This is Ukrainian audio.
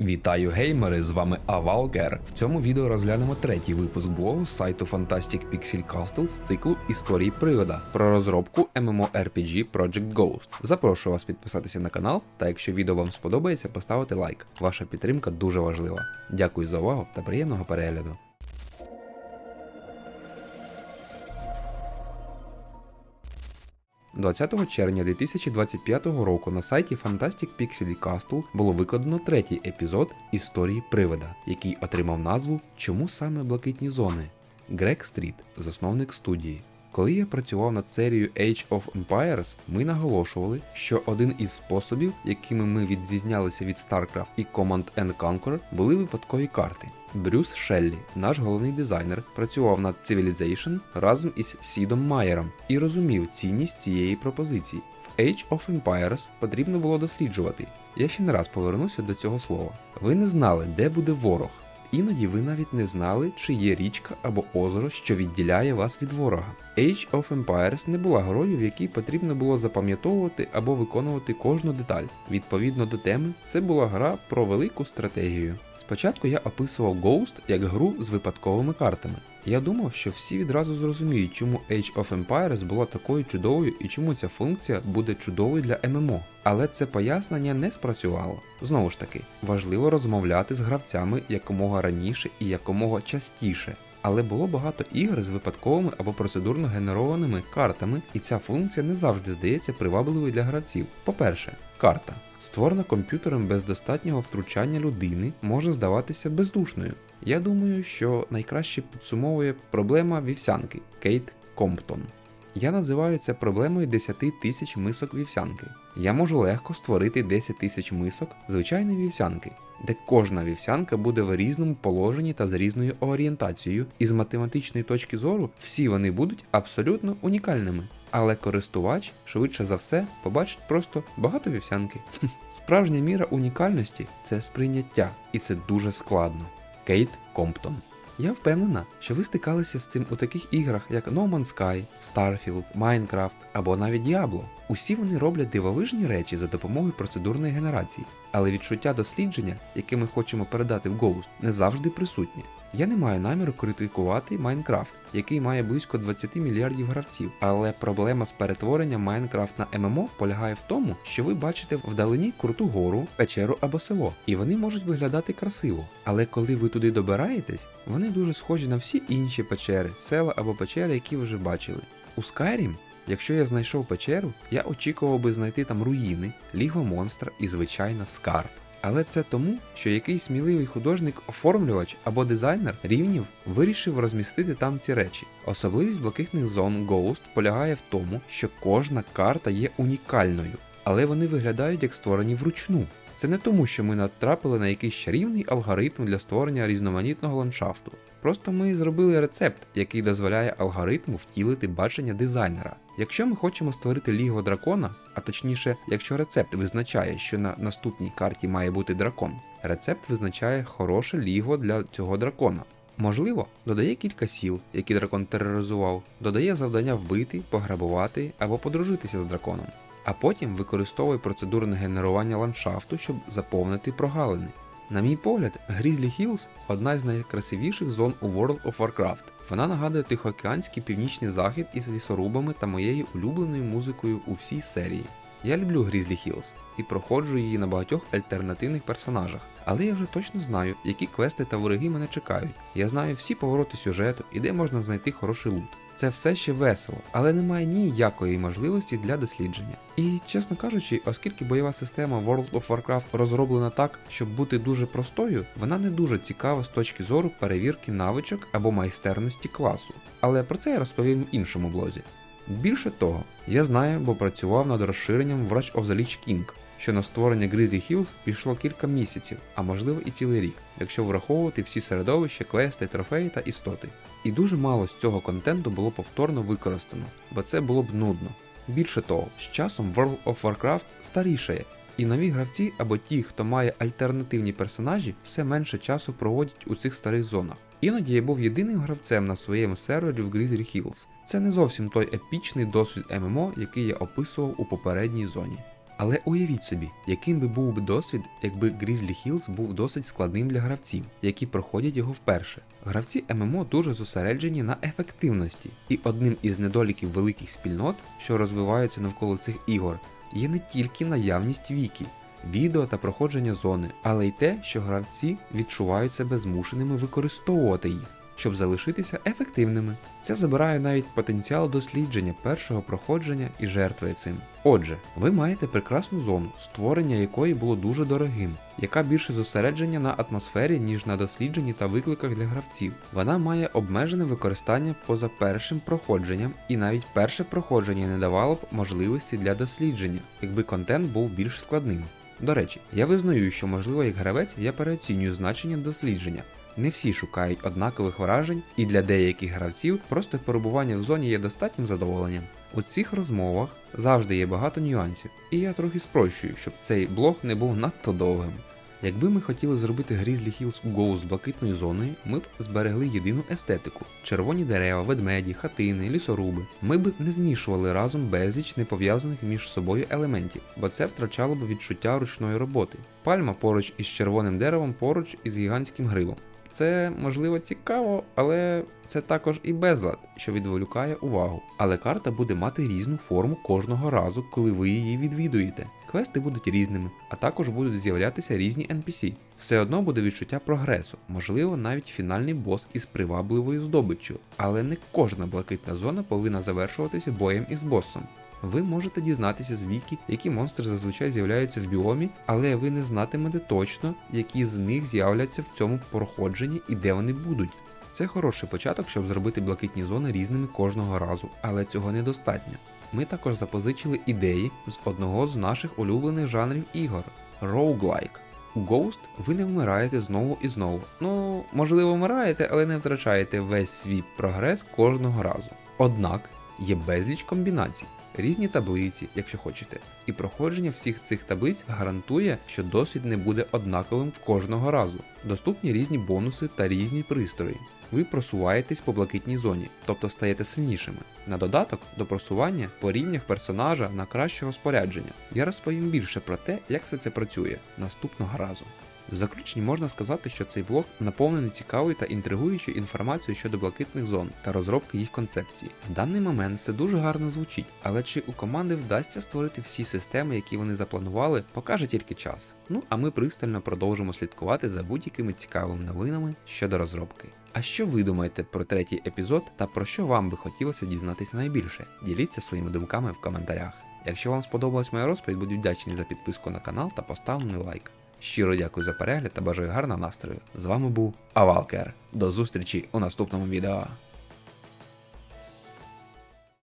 Вітаю геймери! З вами Авалкер. В цьому відео розглянемо третій випуск блогу з сайту Fantastic Pixel Castle з циклу Історії привода про розробку MMORPG Project Ghost. Запрошую вас підписатися на канал, та якщо відео вам сподобається, поставити лайк. Ваша підтримка дуже важлива. Дякую за увагу та приємного перегляду. – 20 червня 2025 року на сайті Fantastic Pixel Castle було викладено третій епізод історії привида, який отримав назву Чому саме блакитні зони? Грег Стріт, засновник студії. Коли я працював над серією Age of Empires, ми наголошували, що один із способів, якими ми відрізнялися від StarCraft і Command and Conquer, були випадкові карти. Брюс Шеллі, наш головний дизайнер, працював над Civilization разом із Сідом Майером і розумів цінність цієї пропозиції. В Age of Empires потрібно було досліджувати. Я ще не раз повернуся до цього слова. Ви не знали, де буде ворог. Іноді ви навіть не знали, чи є річка або озеро, що відділяє вас від ворога. Age of Empires не була грою, в якій потрібно було запам'ятовувати або виконувати кожну деталь. Відповідно до теми, це була гра про велику стратегію. Спочатку я описував Ghost як гру з випадковими картами. Я думав, що всі відразу зрозуміють, чому Age of Empires була такою чудовою і чому ця функція буде чудовою для ММО. Але це пояснення не спрацювало. Знову ж таки, важливо розмовляти з гравцями якомога раніше і якомога частіше. Але було багато ігор з випадковими або процедурно генерованими картами, і ця функція не завжди здається привабливою для гравців. По-перше, карта. Створена комп'ютером без достатнього втручання людини може здаватися бездушною. Я думаю, що найкраще підсумовує проблема вівсянки Кейт Комптон. Я називаю це проблемою 10 тисяч мисок вівсянки. Я можу легко створити 10 тисяч мисок звичайної вівсянки, де кожна вівсянка буде в різному положенні та з різною орієнтацією, і з математичної точки зору всі вони будуть абсолютно унікальними. Але користувач, швидше за все, побачить просто багато вівсянки. Справжня міра унікальності це сприйняття, і це дуже складно. Кейт Комптон. Я впевнена, що ви стикалися з цим у таких іграх, як No Man's Sky, Starfield, Minecraft або навіть Diablo. Усі вони роблять дивовижні речі за допомогою процедурної генерації, але відчуття дослідження, яке ми хочемо передати в Ghost, не завжди присутнє. Я не маю наміру критикувати Майнкрафт, який має близько 20 мільярдів гравців, але проблема з перетворенням Майнкрафт на ММО полягає в тому, що ви бачите вдалині круту гору, печеру або село, і вони можуть виглядати красиво. Але коли ви туди добираєтесь, вони дуже схожі на всі інші печери, села або печери, які ви вже бачили. У Skyrim Якщо я знайшов печеру, я очікував би знайти там руїни, ліго монстра і, звичайно, скарб. Але це тому, що якийсь сміливий художник-оформлювач або дизайнер рівнів вирішив розмістити там ці речі. Особливість блакитних зон Ghost полягає в тому, що кожна карта є унікальною, але вони виглядають як створені вручну. Це не тому, що ми натрапили на якийсь чарівний алгоритм для створення різноманітного ландшафту. Просто ми зробили рецепт, який дозволяє алгоритму втілити бачення дизайнера. Якщо ми хочемо створити ліго дракона, а точніше, якщо рецепт визначає, що на наступній карті має бути дракон, рецепт визначає хороше ліго для цього дракона. Можливо, додає кілька сіл, які дракон тероризував, додає завдання вбити, пограбувати або подружитися з драконом, а потім використовує процедурне генерування ландшафту, щоб заповнити прогалини. На мій погляд, Grizzly Hills одна з найкрасивіших зон у World of Warcraft. Вона нагадує Тихоокеанський північний захід із лісорубами та моєю улюбленою музикою у всій серії. Я люблю Грізлі Хілз і проходжу її на багатьох альтернативних персонажах, але я вже точно знаю, які квести та вороги мене чекають. Я знаю всі повороти сюжету і де можна знайти хороший лут. Це все ще весело, але немає ніякої можливості для дослідження. І чесно кажучи, оскільки бойова система World of Warcraft розроблена так, щоб бути дуже простою, вона не дуже цікава з точки зору перевірки навичок або майстерності класу. Але про це я розповім в іншому блозі. Більше того, я знаю, бо працював над розширенням Wrath of the Lich King, що на створення Grizzly Hills пішло кілька місяців, а можливо і цілий рік, якщо враховувати всі середовища, квести, трофеї та істоти. І дуже мало з цього контенту було повторно використано, бо це було б нудно. Більше того, з часом World of Warcraft старішає, і нові гравці або ті, хто має альтернативні персонажі, все менше часу проводять у цих старих зонах. Іноді я був єдиним гравцем на своєму сервері в Grizzly Hills. Це не зовсім той епічний досвід ММО, який я описував у попередній зоні. Але уявіть собі, яким би був би досвід, якби Grizzly Hills був досить складним для гравців, які проходять його вперше. Гравці ММО дуже зосереджені на ефективності, і одним із недоліків великих спільнот, що розвиваються навколо цих ігор, є не тільки наявність віки, відео та проходження зони, але й те, що гравці відчувають себе змушеними використовувати їх, щоб залишитися ефективними. Це забирає навіть потенціал дослідження першого проходження і жертвує цим. Отже, ви маєте прекрасну зону, створення якої було дуже дорогим, яка більше зосередження на атмосфері, ніж на дослідженні та викликах для гравців. Вона має обмежене використання поза першим проходженням, і навіть перше проходження не давало б можливості для дослідження, якби контент був більш складним. До речі, я визнаю, що можливо як гравець я переоцінюю значення дослідження. Не всі шукають однакових вражень, і для деяких гравців просто перебування в зоні є достатнім задоволенням. У цих розмовах завжди є багато нюансів, і я трохи спрощую, щоб цей блог не був надто довгим. Якби ми хотіли зробити Grizzly Hills Go з блакитною зоною, ми б зберегли єдину естетику: червоні дерева, ведмеді, хатини, лісоруби. Ми б не змішували разом безліч непов'язаних між собою елементів, бо це втрачало б відчуття ручної роботи. Пальма поруч із червоним деревом, поруч із гігантським грибом. Це можливо цікаво, але це також і безлад, що відволікає увагу. Але карта буде мати різну форму кожного разу, коли ви її відвідуєте. Квести будуть різними, а також будуть з'являтися різні NPC. Все одно буде відчуття прогресу, можливо, навіть фінальний бос із привабливою здобиччю, але не кожна блакитна зона повинна завершуватися боєм із босом. Ви можете дізнатися з віки, які монстри зазвичай з'являються в біомі, але ви не знатимете точно, які з них з'являться в цьому проходженні і де вони будуть. Це хороший початок, щоб зробити блакитні зони різними кожного разу, але цього недостатньо. Ми також запозичили ідеї з одного з наших улюблених жанрів ігор роуглайк. У Ghost ви не вмираєте знову і знову. Ну, можливо, вмираєте, але не втрачаєте весь свій прогрес кожного разу. Однак є безліч комбінацій, різні таблиці, якщо хочете, і проходження всіх цих таблиць гарантує, що досвід не буде однаковим в кожного разу. Доступні різні бонуси та різні пристрої. Ви просуваєтесь по блакитній зоні, тобто стаєте сильнішими. На додаток до просування по рівнях персонажа на кращого спорядження. Я розповім більше про те, як все це працює наступного разу. В заключенні можна сказати, що цей влог наповнений цікавою та інтригуючою інформацією щодо блакитних зон та розробки їх концепції. В даний момент все дуже гарно звучить, але чи у команди вдасться створити всі системи, які вони запланували, покаже тільки час. Ну а ми пристально продовжимо слідкувати за будь-якими цікавими новинами щодо розробки. А що ви думаєте про третій епізод та про що вам би хотілося дізнатися найбільше? Діліться своїми думками в коментарях. Якщо вам сподобалась моя розповідь, буду вдячний за підписку на канал та поставлений лайк. Щиро дякую за перегляд та бажаю гарного настрою. З вами був Авалкер. До зустрічі у наступному відео.